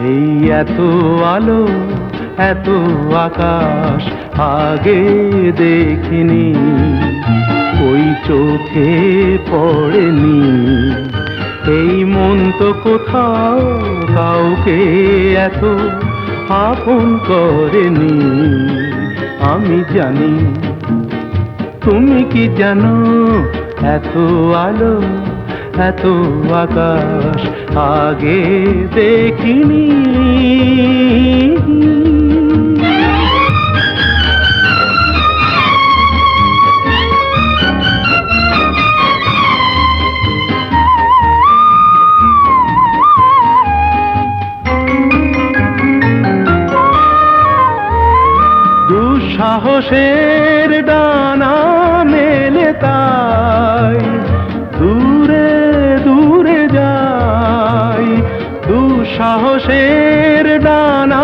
এই এত আলো, এত আকাশ আগে দেখিনি। ওই চোখে পড়েনি। এই মন তো কোথাও কাউকে এত আপন করেনি। আমি জানি তুমি কি জানো? এত আলো এত আকাশ আগে দেখিনি। দুঃসাহসের ডানা মেলে তাই। দূরে দূরে যাই। দুঃসাহসের ডানা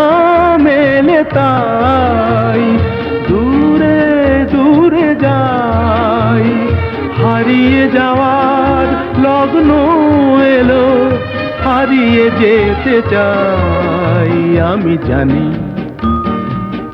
মেলে তাই। দূরে দূরে যাই। হারিয়ে যাওয়ার লগ্ন এলো, হারিয়ে যেতে চাই। আমি জানি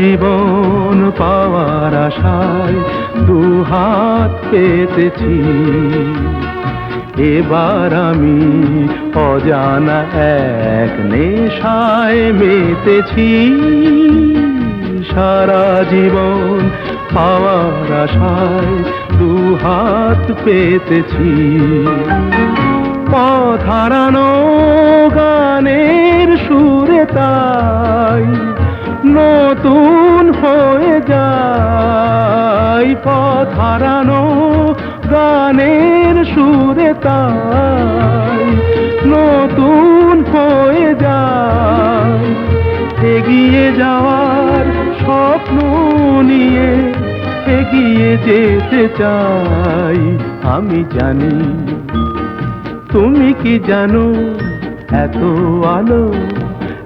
জীবন পাওয়ার আশায় দু হাত পেতেছি। এবার আমি অজানা এক নেশায় মেতেছি। সারা জীবন পাওয়ার আশায় দু হাত পেতেছি। নতুন হয়ে যায় পথ হারানো গানের সুরে তাই নতুন হয়ে যায়। এগিয়ে যাওয়ার স্বপ্ন নিয়ে এগিয়ে যেতে চাই। আমি জানি, তুমি কি জানো, এত আলো